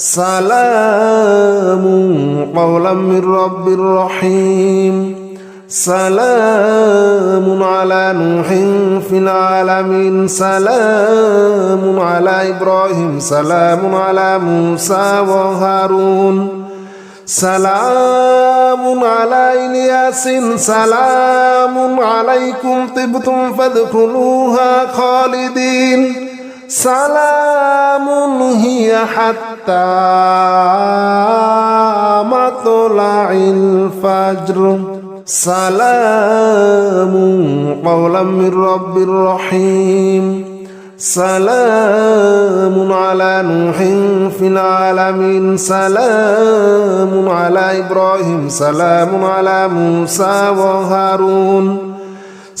سلام قولا من رب رحيم سلام على نوح في العالمين سلام على إبراهيم سلام على موسى وهارون سلام على إلياس سلام عليكم طبتم فادخلوها خالدين سلام هي حتى مطلع الفجر. سلام قولا من رب رحيم سلام على نوح في العالمين. سلام على إبراهيم. سلام على موسى وهارون.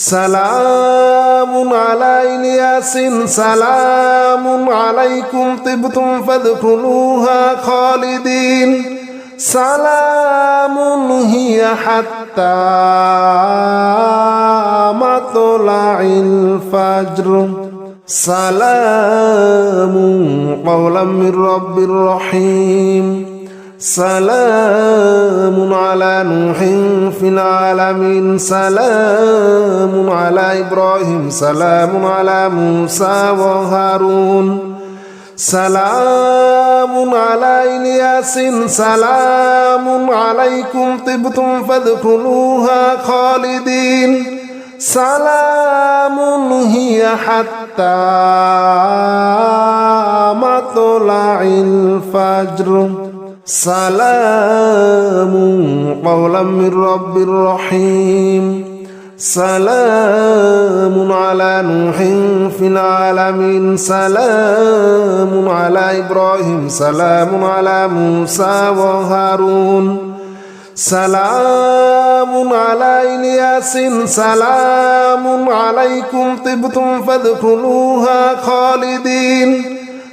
সালামুন আলা ইলিয়াসিন সালামুন আলাইকুম তিবতুম ফাদখুলুহা খালিদিন। সালামুন হিয়া হাত্তা মাতলাইল ফাজর। সালামুন কওলাম মির রব্বির রহিম। সালামুন আলা নুহিন ফিল আলামিন, সালামুন আলা ইব্রাহিম, সালামুন আলা মুসা ওয়া হারুন, সালামুন আলা ইলিয়াসিন, সালামুন আলাইকুম তিবতুম ফাদখুলুহা খালিদিন, সালামুন হিয়া হাত্তা মাতলাইল ফাজর। سلام قولا من رب رحيم سلام على نوح في العالمين سلام على إبراهيم سلام على موسى وهارون سلام على إلياس سلام عليكم طبتم فادخلوها خالدين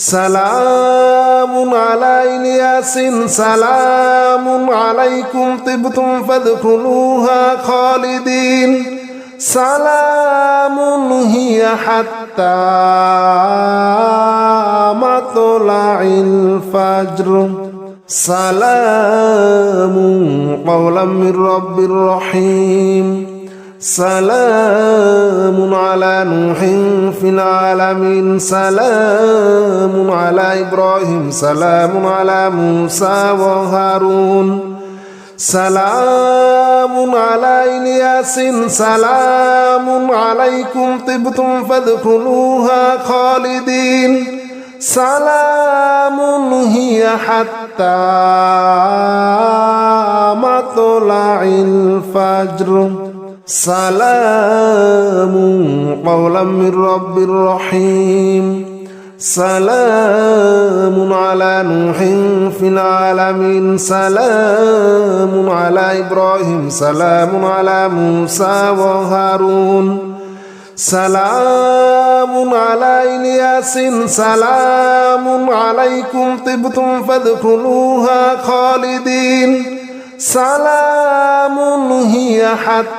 সালামুন আলা ইলিয়াসিন সালামুন আলাইকুম তিবতুম ফাদখুলুহা খালিদিন। সালামুন হিয়া হাত্তা মাতলাইল ফাজর। সালামুন কওলাম মির রব্বির রহিম। সালামুন আলা নুহিন ফিল আলামিন, সালামুন আলা ইব্রাহিম, সালামুন আলা মুসা ওয়া হারুন। সালামুন আলা ইলিয়াসিন, সালামুন আলাইকুম তিবতুম ফাদখুলুহা খালিদিন। সালামুন হিয়া হাত্তা মাতলাইল ফাজর। سلام قولا من رب رحيم سلام على نوح في العالمين سلام على إبراهيم سلام على موسى وهارون سلام على إلياس سلام عليكم طبتم فادخلوها خالدين سلام هي حتى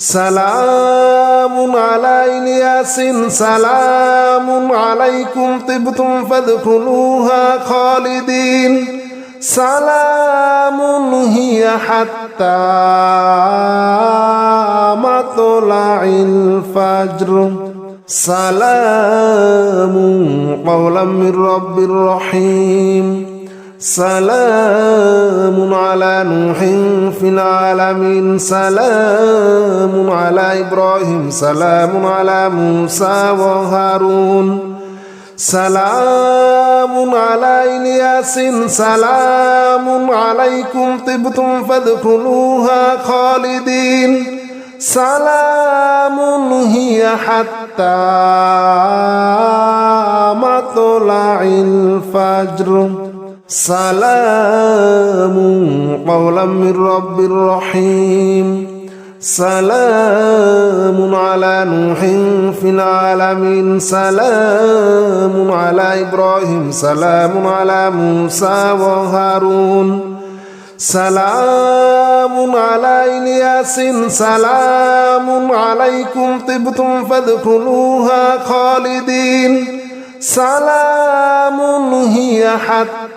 سلام على إلياس سلام عليكم طبتم فادخلوها خالدين سلام هي حتى مطلع الفجر سلام قولا من رب رحيم সালামুন আলা নুহিন ফিল আলামিন, সালামুন আলা ইব্রাহিম, সালামুন আলা মুসা ওয়া হারুন, সালামুন আলা ইলিয়াসিন, সালামুন আলাইকুম তিবতুম ফাদখুলুহা খালিদিন, সালামুন হিয়া হাত্তা মাতলাইল ফাজর। سلام قولا من رب رحيم سلام على نوح في العالمين سلام على إبراهيم سلام على موسى وهارون سلام على إلياس سلام عليكم طبتم فادخلوها خالدين سلام هي حتى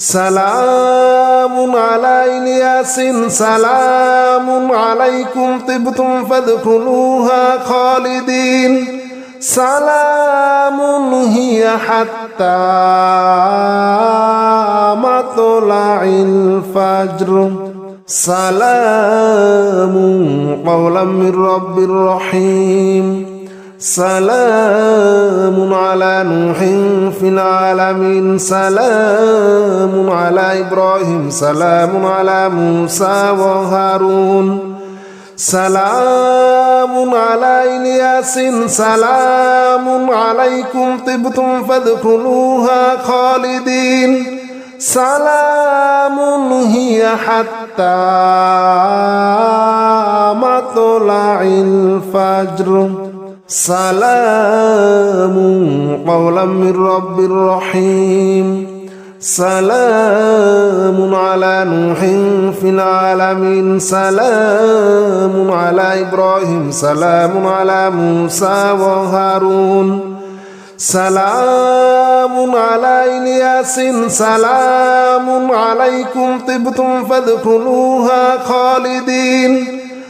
সালামুন আলা ইলিয়াসিন সালামুন আলাইকুম তিবতুম ফাদখুলুহা খালিদিন। সালামুন হিয়া হাত্তা মাতলাইল ফাজর। সালামুন কওলাম মির রব্বির রহিম। সালামুন আলা নুহিন ফিল আলামিন, সালামুন আলা ইব্রাহিম, সালামুন আলা মুসা ওয়া হারুন, সালামুন আলা ইলিয়াসিন, সালামুন আলাইকুম তিবতুম ফাদখুলুহা খালিদিন, সালামুন হিয়া হাত্তা মাতলাইল ফাজর। سلام قولا من رب رحيم سلام على نوح في العالمين سلام على إبراهيم سلام على موسى وهارون سلام على إلياس سلام عليكم طبتم فادخلوها خالدين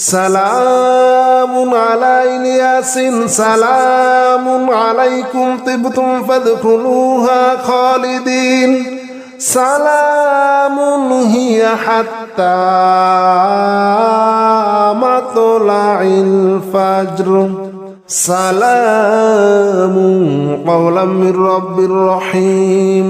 সালামুন আলা ইলিয়াসিন সালামুন আলাইকুম তিবতুম ফাদখুলুহা খালিদিন। সালামুন হিয়া হাত্তা মাতলাইল ফাজর। সালামুন কওলাম মির রব্বির রহিম।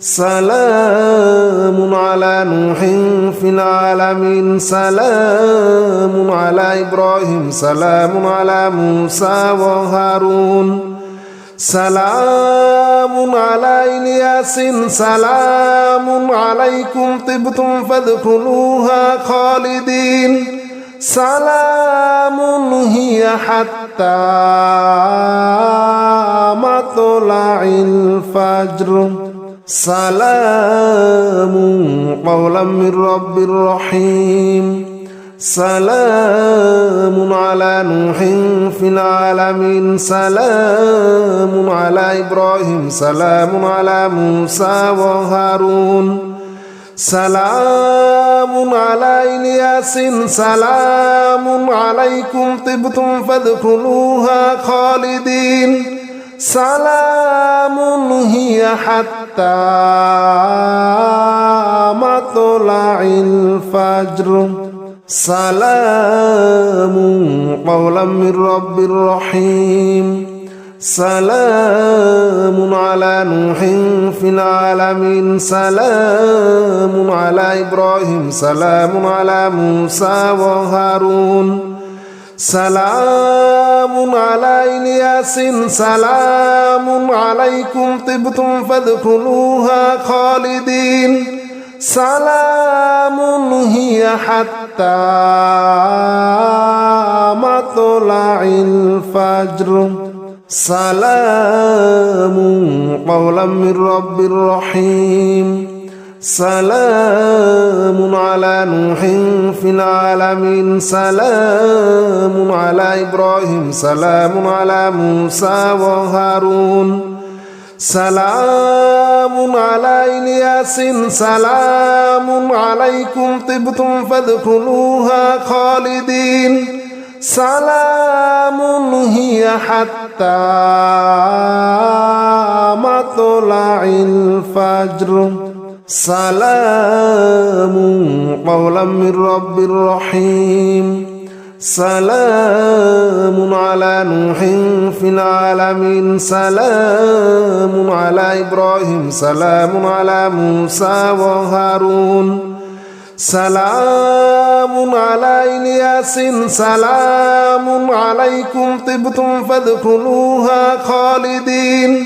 সালামুন আলা নুহিন ফিল আলামিন, সালামুন আলা ইব্রাহিম, সালামুন আলা মুসা ওয়া হারুন। সালামুন আলা ইলিয়াসিন, সালামুন আলাইকুম তিবতুম ফাদখুলুহা খালিদিন। সালামুন হিয়া হাত্তা মাতলাইল ফাজর। سلام قولا من رب رحيم سلام على نوح في العالمين سلام على إبراهيم سلام على موسى وهارون سلام على إلياس سلام عليكم طبتم فادخلوها خالدين سلام هي حتى مطلع الفجر. سلام قولا من رب رحيم سلام على نوح في العالمين. سلام على إبراهيم. سلام على موسى وهارون. সালামুন আলা ইলিয়াসিন সালামুন আলাইকুম তিবতুম ফাদখুলুহা খালিদিন। সালামুন হিয়া হাত্তা মাতলাইল ফাজর। সালামুন কওলাম মির রব্বির রহিম। সালামুন আলা নুহিন ফিল আলামিন, সালামুন আলা ইব্রাহিম, সালামুন আলা মুসা ওয়া হারুন, সালামুন আলা ইলিয়াসিন, সালামুন আলাইকুম তিবতুম ফাদখুলুহা খালিদিন, সালামুন হিয়া হাত্তা মাতলাইল ফাজর। سلام قولا من رب رحيم سلام على نوح في العالمين سلام على إبراهيم سلام على موسى وهارون سلام على إلياس سلام عليكم طبتم فادخلوها خالدين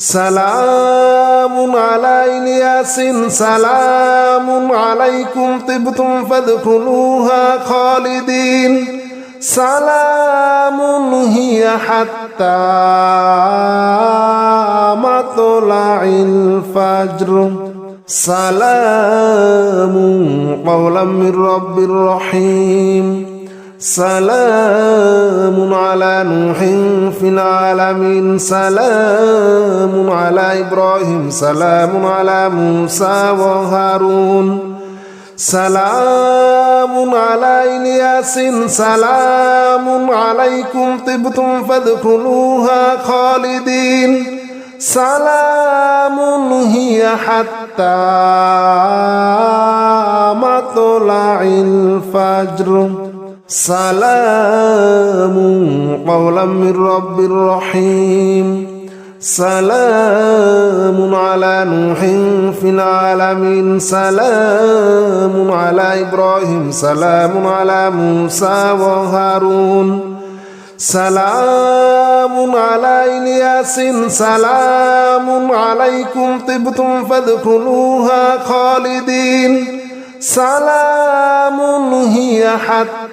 সালামুন আলা ইলিয়াসিন সালামুন আলাইকুম তিবতুম ফাদখুলুহা খালিদিন। সালামুন হিয়া হাত্তা মাতলাইল ফাজর। সালামুন কওলাম মির রব্বির রহিম। সালামুন আলা নুহিন ফিল আলামিন, সালামুন আলা ইব্রাহিম, সালামুন আলা মুসা ওয়া হারুন, সালামুন আলা ইলিয়াসিন, সালামুন আলাইকুম তিবতুম ফাদখুলুহা খালিদিন, সালামুন হিয়া হাত্তা মাতলাইল ফাজর। سلام قولا من رب رحيم سلام على نوح في العالمين سلام على إبراهيم سلام على موسى وهارون سلام على إلياس سلام عليكم طبتم فادخلوها خالدين سلام هي حتى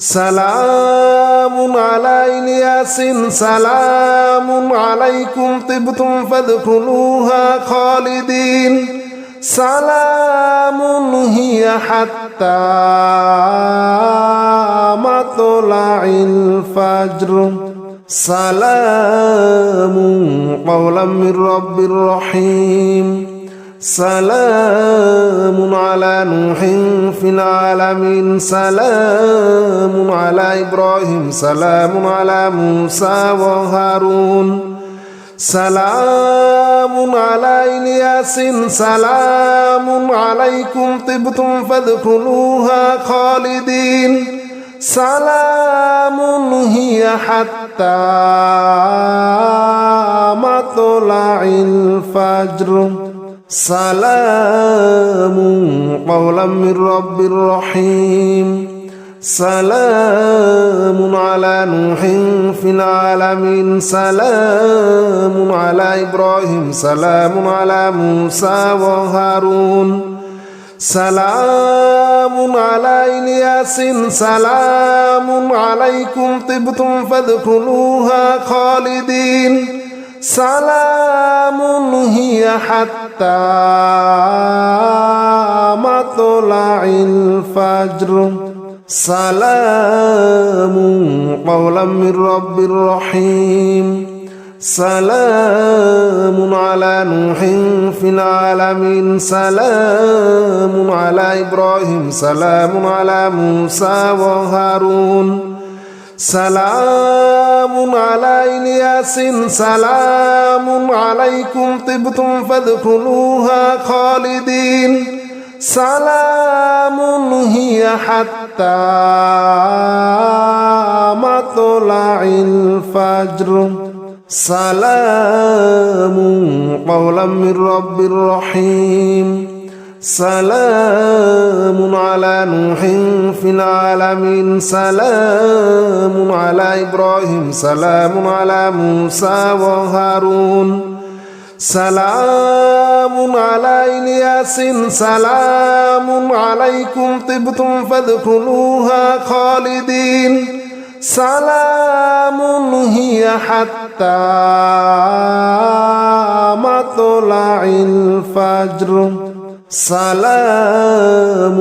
সালামুন আলা ইলিয়াসিন সালামুন আলাইকুম তিবতুম ফাদখুলুহা খালিদিন। সালামুন হিয়া হাত্তা মাতলাইল ফাজর। সালামুন কওলাম মির রব্বির রহিম। সালামুন আলা নুহিন ফিল আলামিন, সালামুন আলা ইব্রাহিম, সালামুন আলা মুসা ওয়া হারুন, সালামুন আলা ইলিয়াসিন, সালামুন আলাইকুম তিবতুম ফাদখুলুহা খালিদিন, সালামুন হিয়া হাত্তা মাতলাইল ফাজর। সালাম মাওলাম রব্বির রহিম। সালাম আলা নুহিন ফিল আলামিন। সালাম আলা ইব্রাহিম। সালাম আলা মুসা ওয়া হারুন। সালাম আলা ইলিয়াসিন। সালাম আলাইকুম তিবতুম ফাদখুলুহা খালিদিন। سلام هي حتى مطلع الفجر سلام قولا من رب رحيم سلام على نوح في العالمين سلام على إبراهيم سلام على موسى وهارون سلام على إلياس سلام عليكم طبتم فادخلوها خالدين سلام هي حتى مطلع الفجر سلام قولا من رب رحيم সালামুন আলা নুহিন ফিল আলামিন, সালামুন আলা ইব্রাহিম, সালামুন আলা মুসা ওয়া হারুন, সালামুন আলা ইলিয়াসিন, সালামুন আলাইকুম তিবতুম ফাদখুলুহা খালিদিন, সালামুন হিয়া হাত্তা মাতলাইল ফাজর। سلام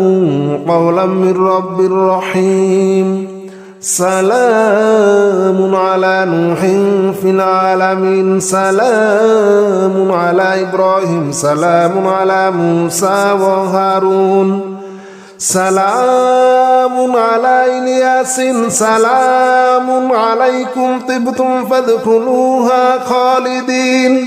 قولا من رب رحيم سلام على نوح في العالمين سلام على إبراهيم سلام على موسى وهارون سلام على إلياس سلام عليكم طبتم فادخلوها خالدين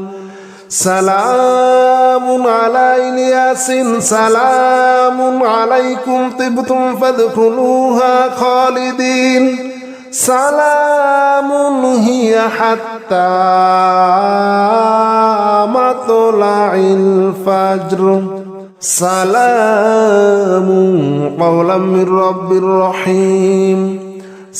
সালামুন আলা ইলিয়াসিন সালামুন আলাইকুম তিবতুম ফাদখুলুহা খালিদিন। সালামুন হিয়া হাত্তা মাতলাইল ফাজর। সালামুন কওলাম মির রব্বির রহিম।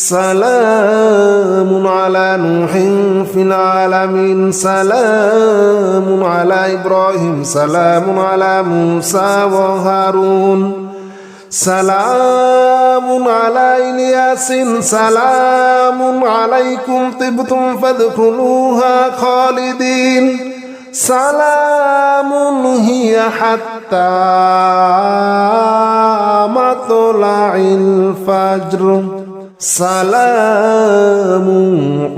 সালামুন আলা নুহিন ফিল আলামিন, সালামুন আলা ইব্রাহিম, সালামুন আলা মুসা ওয়া হারুন, সালামুন আলা ইলিয়াসিন, সালামুন আলাইকুম তিবতুম ফাদখুলুহা খালিদিন, সালামুন হিয়া হাত্তা মাতলাইল ফাজর। سلام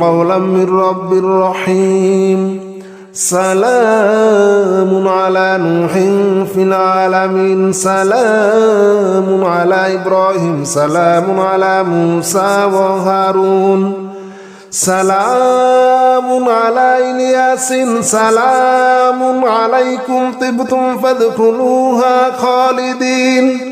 قولا من رب رحيم سلام على نوح في العالمين سلام على إبراهيم سلام على موسى وهارون سلام على إلياس سلام عليكم طبتم فادخلوها خالدين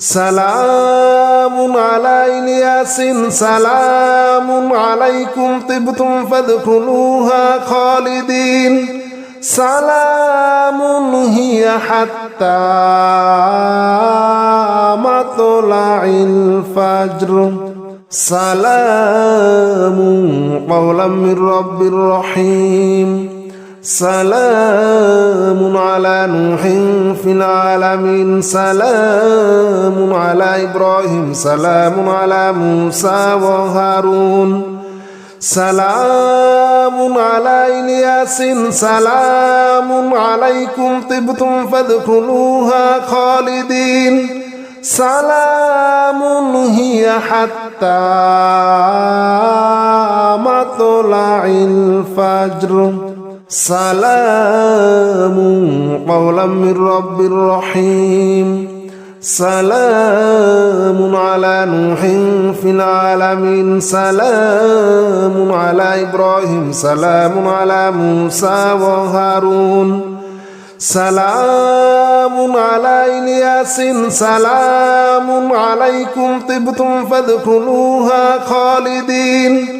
সালামুন আলা ইলিয়াসিন সালামুন আলাইকুম তিবতুম ফাদখুলুহা খালিদিন। সালামুন হিয়া হাত্তা মাতলাইল ফাজর। সালামুন কাওলাম মির রব্বির রহিম। সালামুন আলা নুহিন ফিল আলামিন, সালামুন আলা ইব্রাহিম, সালামুন আলা মুসা ওয়া হারুন, সালামুন আলা ইলিয়াসিন, সালামুন আলাইকুম তিবতুম ফাদখুলুহা খালিদিন, সালামুন হিয়া হাত্তা মাতলাইল ফাজর। সালাম মাওলাম রব্বির রহিম। সালাম আলা নুহিন ফিল আলামিন। সালাম আলা ইব্রাহিম। সালাম আলা মুসা ওয়া হারুন। সালাম আলা ইলিয়াসিন। সালাম আলাইকুম তিবতুম ফাদখুলুহা খালিদিন।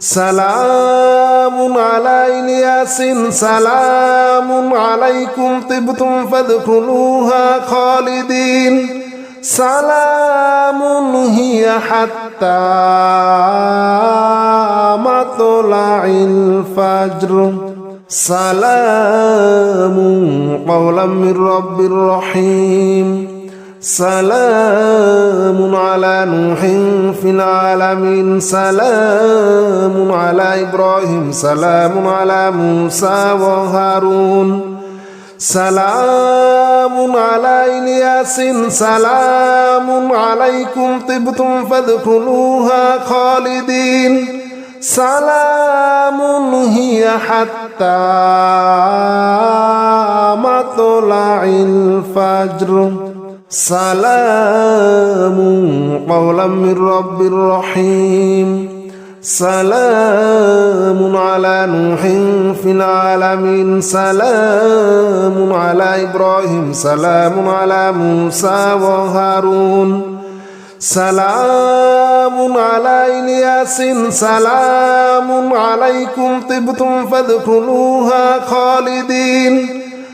সালামুন আলা ইলিয়াসিন সালামুন আলাইকুম তিবতুম ফাদখুলুহা খালিদিন। সালামুন হিয়া হাত্তা মাতলাইল ফাজর। সালামুন কওলাম মির রব্বির রহিম। সালামুন আলা নুহিন ফিল আলামিন, সালামুন আলা ইব্রাহিম, সালামুন আলা মুসা ওয়া হারুন, সালামুন আলা ইলিয়াসিন, সালামুন আলাইকুম তিবতুম ফাদখুলুহা খালিদিন, সালামুন হিয়া হাত্তা মাতলাইল ফাজর। সালাম মাওলাম রব্বির রহিম। সালাম আলা নুহিন ফিল আলামিন। সালাম আলা ইব্রাহিম। সালাম আলা মুসা ওয়া হারুন। সালাম আলা ইলিয়াসিন। সালাম আলাইকুম তিবতুম ফাদখুলুহা খালিদিন।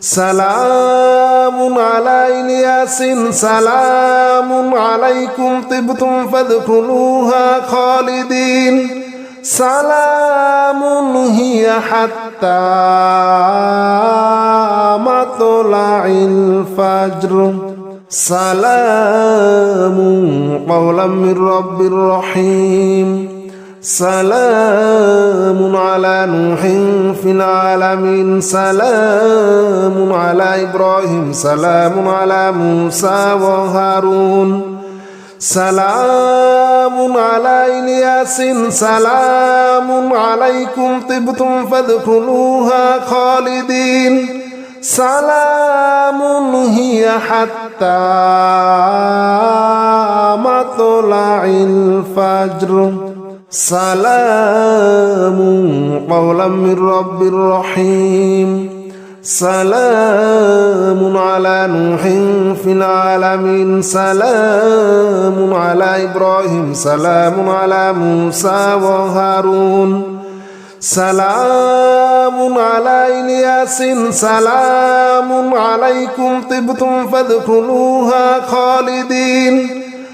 সালামুন আলা ইলিয়াসিন সালামুন আলাইকুম তিবতুম ফাদখুলুহা খালিদিন। সালামুন হিয়া হাত্তা মাতলাইল ফাজর। সালামুন কওলাম মির রব্বির রহিম। সালামুন আলা নুহিন ফিল আলামিন, সালামুন আলা ইব্রাহিম, সালামুন আলা মুসা ওয়া হারুন, সালামুন আলা ইলিয়াসিন, সালামুন আলাইকুম তিবতুম ফাদখুলুহা খালিদিন, সালামুন হিয়া হাত্তা মাতলাইল ফাজর। সালাম মাওলামির রব্বির রহিম। সালাম আলা নুহিন ফিল আলামিন। সালাম আলা ইব্রাহিম। সালাম আলা মুসা ওয়া হারুন। সালাম আলা ইলিয়াসিন। সালাম আলাইকুম তিবতুম ফাদখুলুহা খালিদিন।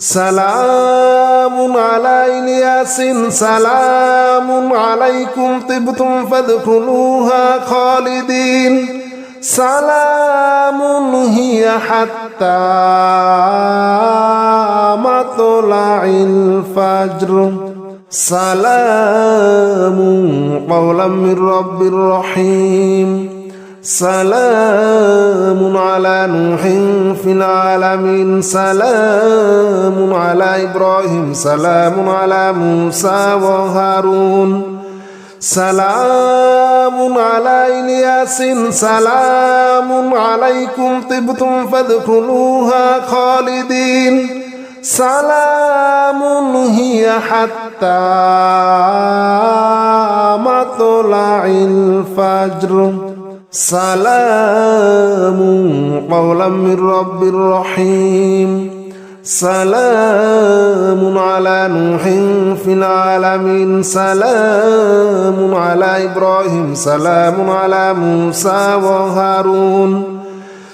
সালামুন আলা ইলিয়াসিন সালামুন আলাইকুম তিবতুম ফাদখুলুহা খালিদিন। সালামুন হিয়া হাত্তা মাতলাইল ফাজর। সালামুন কওলাম মির রব্বির রহিম। সালামুন আলা নুহিন ফিল আলামিন, সালামুন আলা ইব্রাহিম, সালামুন আলা মুসা ওয়া হারুন, সালামুন আলা ইলিয়াসিন, সালামুন আলাইকুম তিবতুম ফাদখুলুহা খালিদিন, সালামুন হিয়া হাত্তা মাতলাইল ফাজর। সালাম মাওলামির রব্বির রহিম। সালাম আলা নুহিন ফিল আলামিন। সালাম আলা ইব্রাহিম। সালাম আলা মুসা ওয়া হারুন।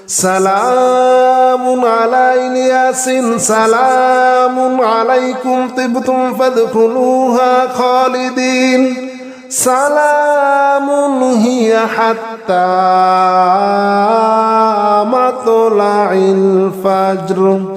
সালাম আলা ইলিয়াসিন। সালাম আলাইকুম তিবতুম ফাদখুলুহা খালিদিন। سلام هي حتى مطلع الفجر.